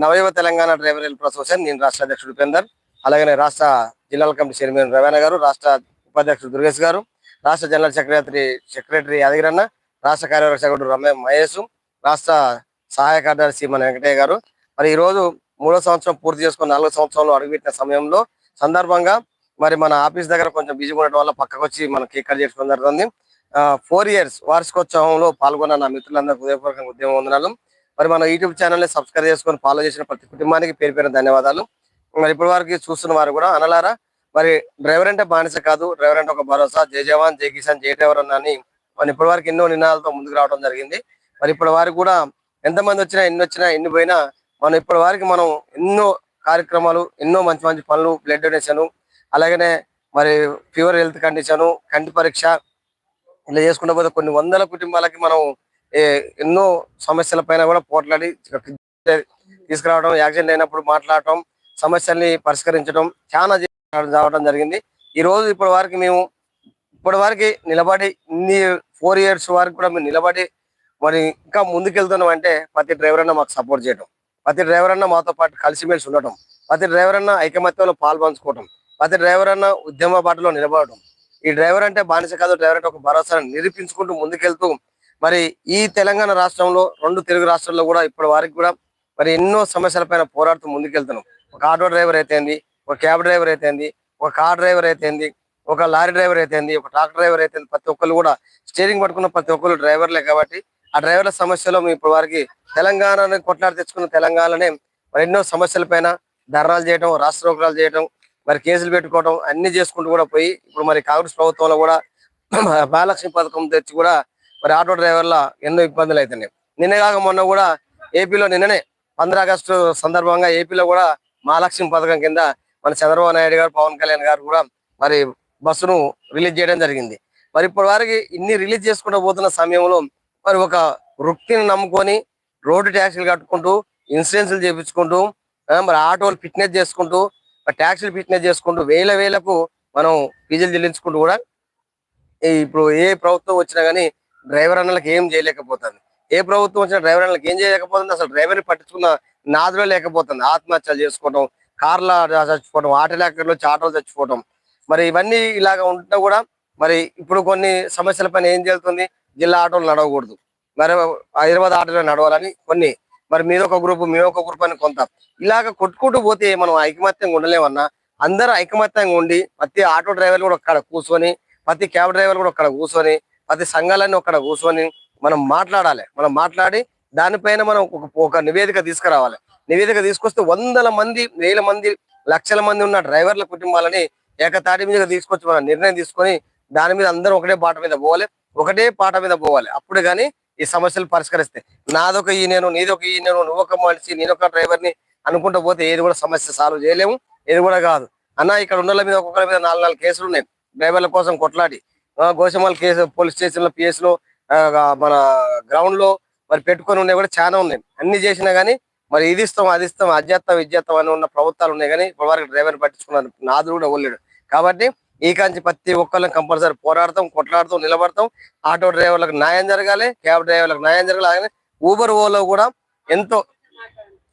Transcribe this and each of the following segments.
Navayuva Telangana driver help association నేను రాష్ట్ర అధ్యక్షుడు ఉపేందర్ అలాగే రాష్ట్ర జిల్లాల కమిటీ చైర్మన్ రవేణ గారు రాష్ట్ర ఉపాధ్యక్షుడు దుర్గేష్ గారు రాష్ట్ర జనరల్ సెక్రటరీ సెక్రటరీ యాదగిరన్న రాష్ట్ర కార్యవర్గ సభ్యుడు రమ్య మహేష్ రాష్ట్ర సహాయ కార్యదర్శి మన వెంకటయ్య గారు. మరి ఈ రోజు మూడో సంవత్సరం పూర్తి చేసుకుని నాలుగో సంవత్సరంలో అడుగుపెట్టిన సమయంలో సందర్భంగా మరి మన ఆఫీస్ దగ్గర కొంచెం బిజీగా ఉండటం వల్ల పక్కకు వచ్చి మనం కేక్ కట్ చేసుకోవడం జరుగుతుంది. ఫోర్ ఇయర్స్ వార్షికోత్సవంలో పాల్గొన్న నా మిత్రులందరికీ హృదయపూర్వక ఉద్యమం వందనాలు మరి మన యూట్యూబ్ ఛానల్ని సబ్స్క్రైబ్ చేసుకొని ఫాలో చేసిన ప్రతి కుటుంబానికి పేరు పేరు ధన్యవాదాలు. మరి ఇప్పటి వరకు చూస్తున్న వారు కూడా అనలారా? మరి డ్రైవర్ అంటే బానిస కాదు. డ్రైవర్ అంటే ఒక భరోసా. జై జవాన్ జై కిసాన్ జై డ్రైవర్ అని మరి ఇప్పటి వరకు ఎన్నో నినాదాలతో ముందుకు రావడం జరిగింది. మరి ఇప్పటి వారికి కూడా ఎంతమంది వచ్చినా ఎన్ని వచ్చినా ఎన్ని పోయినా మనం ఇప్పటి వారికి మనం ఎన్నో కార్యక్రమాలు ఎన్నో మంచి మంచి పనులు బ్లడ్ డొనేషన్ అలాగనే మరి ఫీవర్ హెల్త్ కండిషన్ కంటి పరీక్ష ఇలా చేసుకుంటే పోతే కొన్ని వందల కుటుంబాలకి మనం ఎన్నో సమస్యల పైన కూడా పోట్లాడి తీసుకురావడం యాక్సిడెంట్ అయినప్పుడు మాట్లాడటం సమస్యల్ని పరిష్కరించడం చాలా రావడం జరిగింది. ఈ రోజు ఇప్పటి వరకు మేము ఇప్పటి వరకు నిలబడి ఇన్ని ఫోర్ ఇయర్స్ వరకు కూడా మేము నిలబడి మరి ఇంకా ముందుకెళ్తున్నాం అంటే ప్రతి డ్రైవర్ అన్న మాకు సపోర్ట్ చేయడం ప్రతి డ్రైవర్ అన్న మాతో పాటు కలిసిమెలిసి ఉండటం ప్రతి డ్రైవర్ అన్న ఐకమత్యంలో పాల్పంచుకోవటం ప్రతి డ్రైవర్ అన్న ఉద్యమ బాటలో నిలబడటం. ఈ డ్రైవర్ అంటే బానిస కాదు డ్రైవర్ అంటే ఒక భరోసాను నిరూపించుకుంటూ ముందుకెళ్తూ మరి ఈ తెలంగాణ రాష్ట్రంలో రెండు తెలుగు రాష్ట్రాల్లో కూడా ఇప్పటి వారికి కూడా మరి ఎన్నో సమస్యల పైన పోరాడుతూ ముందుకెళ్తున్నాం. ఒక ఆటో డ్రైవర్ అయితేంది ఒక క్యాబ్ డ్రైవర్ అయితేంది ఒక కార్ డ్రైవర్ అయితేంది ఒక లారీ డ్రైవర్ అయితేంది ఒక ట్రాక్టర్ డ్రైవర్ అయితేంది ప్రతి ఒక్కరు కూడా స్టీరింగ్ పట్టుకున్న ప్రతి ఒక్కరు డ్రైవర్లే కాబట్టి ఆ డ్రైవర్ల సమస్యలో మేము ఇప్పుడు వారికి తెలంగాణని కొట్లాడి తెచ్చుకున్న తెలంగాణనే మరి ఎన్నో సమస్యల పైన ధర్నాలు చేయడం రాష్ట్రోగ్రాలు చేయడం మరి కేసులు పెట్టుకోవడం అన్ని చేసుకుంటూ కూడా పోయి ఇప్పుడు మరి కాంగ్రెస్ ప్రభుత్వంలో కూడా మహాలక్ష్మి పథకం తెచ్చి కూడా మరి ఆటో డ్రైవర్ల ఎన్నో ఇబ్బందులు అవుతున్నాయి నిన్నే కాక మొన్న కూడా ఏపీలో నిన్ననే పంద్రా ఆగస్టు సందర్భంగా ఏపీలో కూడా మహాలక్ష్మి పథకం కింద మన చంద్రబాబు నాయుడు గారు పవన్ కళ్యాణ్ గారు కూడా మరి బస్సును రిలీజ్ చేయడం జరిగింది. మరి ఇప్పటి వరకు ఇన్ని రిలీజ్ చేసుకుంటూ పోతున్న సమయంలో మరి ఒక వృత్తిని నమ్ముకొని రోడ్డు ట్యాక్సీలు కట్టుకుంటూ ఇన్సూరెన్స్లు చేయించుకుంటూ మరి ఆటోలు ఫిట్నెస్ చేసుకుంటూ ట్యాక్సీలు ఫిట్నెస్ చేసుకుంటూ వేల వేలకు మనం ఫీజులు చెల్లించుకుంటూ కూడా ఇప్పుడు ఏ ప్రభుత్వం వచ్చినా కానీ డ్రైవర్ అన్నలకు ఏం చేయలేకపోతుంది. ఏ ప్రభుత్వం వచ్చిన డ్రైవర్ అన్నలకు ఏం చేయలేకపోతుంది. అసలు డ్రైవర్ని పట్టించుకున్న నాదులో లేకపోతుంది. ఆత్మహత్యలు చేసుకోవడం కార్ల చచ్చిపోవడం ఆటో లేకర్లు ఆటోలు చచ్చిపోవడం మరి ఇవన్నీ ఇలాగ ఉంటున్నా కూడా మరి ఇప్పుడు కొన్ని సమస్యల పైన ఏం జరుగుతుంది జిల్లా ఆటోలు నడవకూడదు. మరి హైదరాబాద్ ఆటోలు నడవాలని కొన్ని. మరి మీరు ఒక గ్రూప్ మీరు ఒక గ్రూప్ అని కొంత. ఇలాగ కొట్టుకుంటూ పోతే మనం ఐకమత్యంగా ఉండలేమన్నా? అందరూ ఐకమత్యంగా ఉండి ప్రతి ఆటో డ్రైవర్లు కూడా అక్కడ కూర్చొని ప్రతి క్యాబ్ డ్రైవర్ కూడా అక్కడ కూర్చొని ప్రతి సంఘాలన్నీ అక్కడ కూర్చొని మనం మాట్లాడాలి. మనం మాట్లాడి దానిపైన మనం ఒక ఒక నివేదిక తీసుకురావాలి. నివేదిక తీసుకొస్తే వందల మంది వేల మంది లక్షల మంది ఉన్న డ్రైవర్ల కుటుంబాలని ఏకతాటి మీద తీసుకొచ్చి మనం నిర్ణయం తీసుకొని దాని మీద అందరం ఒకటే బాట మీద పోవాలి. ఒకటే పాట మీద పోవాలి. అప్పుడు కానీ ఈ సమస్యలు పరిష్కరిస్తాయి. నాదొక ఈ నేను నీదొక ఈ నేను నువ్వొక మనిషి నేనొక డ్రైవర్ని అనుకుంటూ పోతే ఏది కూడా సమస్య సాల్వ్ చేయలేము. ఏది కూడా కాదు. అన్న ఇక్కడ ఉన్న మీద ఒక్కొక్కరి మీద నాలుగు నాలుగు కేసులు ఉన్నాయి. డ్రైవర్ల కోసం కొట్లాడి గోషమాల్ కేసు పోలీస్ స్టేషన్లో పిఎస్లో మన గ్రౌండ్లో మరి పెట్టుకొని ఉన్నాయి కూడా చాలా ఉన్నాయి. అన్ని చేసినా గానీ మరి ఇది ఇస్తాం అది ఇస్తాం అధ్యత్వం విద్యత్వం అని ఉన్న ప్రభుత్వాలు ఉన్నాయి కానీ ఇప్పటివరకు డ్రైవర్ పట్టించుకున్నారు. నాదు కూడా ఓలేడు కాబట్టి ఈ కాంచి ప్రతి ఒక్కళ్ళని కంపల్సరీ పోరాడతాం కొట్లాడతాం నిలబడతాం. ఆటో డ్రైవర్లకు న్యాయం జరగాలి క్యాబ్ డ్రైవర్లకు న్యాయం జరగాలి. అలాగే ఊబర్ ఓలో కూడా ఎంతో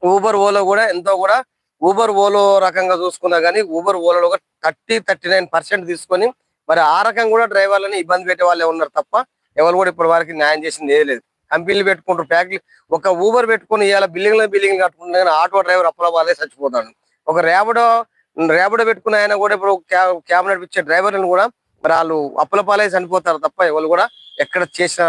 ఊబర్ ఓలో కూడా ఎంతో కూడా ఊబర్ ఓలో రకంగా చూసుకున్నా కానీ ఊబర్ ఓలో ఒక థర్టీ థర్టీ నైన్ పర్సెంట్ తీసుకొని మరి ఆ రకంగా కూడా డ్రైవర్లని ఇబ్బంది పెట్టే వాళ్ళే ఉన్నారు తప్ప ఎవరు కూడా ఇప్పటి వరకు న్యాయం చేసింది ఏది లేదు. కంపెనీలు పెట్టుకుంటారు ఫ్యాక్టరీ ఒక ఊబర్ పెట్టుకుని ఇవాళ బిల్డింగ్ బిల్డింగ్ కట్టుకుంటే కానీ ఆటో డ్రైవర్ అప్పుల వాళ్ళే చచ్చిపోతాడు. ఒక రేపడో రేపడో పెట్టుకున్న ఆయన కూడా ఇప్పుడు క్యాబ్ క్యాబ్ నడిపించే డ్రైవర్లను కూడా మరి వాళ్ళు అప్పుల పాలే చనిపోతారు తప్ప ఎవరు కూడా ఎక్కడ చేసిన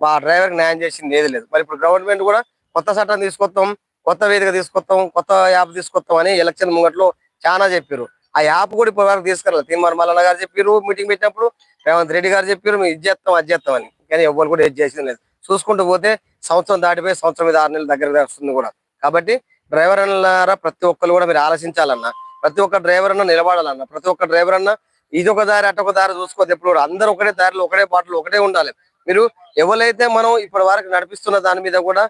ఆ డ్రైవర్కి న్యాయం చేసింది ఏది లేదు. మరి ఇప్పుడు గవర్నమెంట్ కూడా కొత్త చట్టం తీసుకొస్తాం కొత్త వేదిక తీసుకొస్తాం కొత్త యాప్ తీసుకొస్తాం అని ఎలక్షన్ ముంగట్లో చాలా చెప్పారు ఆ యాప్ కూడా ఇప్పటి వరకు తీసుకురాలి. తీన్మార్ మల్లన్న గారు చెప్పారు మీటింగ్ పెట్టినప్పుడు రేవంత్ రెడ్డి గారు చెప్పారు మేము ఇది చేస్తాం అది చేస్తాం అని. కానీ ఎవరు కూడా ఏది చేసింది లేదు. చూసుకుంటూ పోతే సంవత్సరం దాటిపోయి సంవత్సరం మీద ఆరు నెలల దగ్గర వస్తుంది కూడా. కాబట్టి డ్రైవర్ అన్నారా ప్రతి ఒక్కరు కూడా మీరు ఆలోచించాలన్నా ప్రతి ఒక్క డ్రైవర్ అన్న నిలబడాలన్న ప్రతి ఒక్క డ్రైవర్ అన్న ఇది ఒక దారి అటు ఒక దారి చూసుకోవద్దు ఎప్పుడు అందరూ ఒకటే దారిలో ఒకటే పాటలు ఒకటే ఉండాలి. మీరు ఎవరైతే మనం ఇప్పటి వరకు నడిపిస్తున్న దాని మీద కూడా